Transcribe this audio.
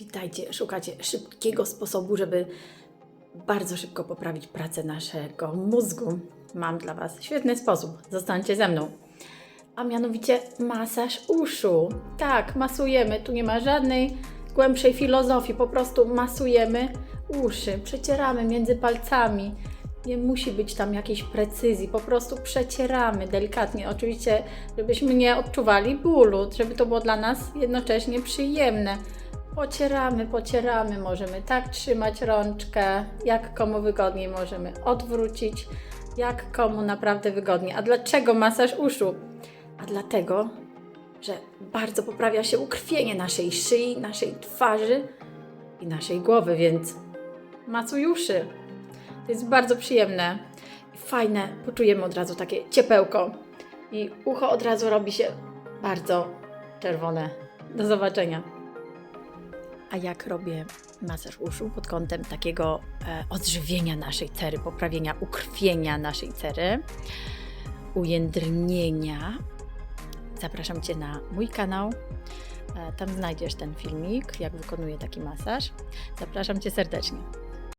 Witajcie, szukacie szybkiego sposobu, żeby bardzo szybko poprawić pracę naszego mózgu. Mam dla Was świetny sposób. Zostańcie ze mną. A mianowicie masaż uszu. Tak, masujemy. Tu nie ma żadnej głębszej filozofii. Po prostu masujemy uszy. Przecieramy między palcami. Nie musi być tam jakiejś precyzji. Po prostu przecieramy delikatnie. Oczywiście, żebyśmy nie odczuwali bólu, żeby to było dla nas jednocześnie przyjemne. Pocieramy, pocieramy, możemy tak trzymać rączkę, jak komu wygodniej, możemy odwrócić, jak komu naprawdę wygodniej. A dlaczego masaż uszu? A dlatego, że bardzo poprawia się ukrwienie naszej szyi, naszej twarzy i naszej głowy, więc masuj uszy. To jest bardzo przyjemne i fajne. Poczujemy od razu takie ciepełko i ucho od razu robi się bardzo czerwone. Do zobaczenia. A jak robię masaż uszu pod kątem takiego e, odżywienia naszej cery, poprawienia ukrwienia naszej cery, ujędrnienia, zapraszam Cię na mój kanał. E, tam znajdziesz ten filmik, jak wykonuję taki masaż. Zapraszam Cię serdecznie.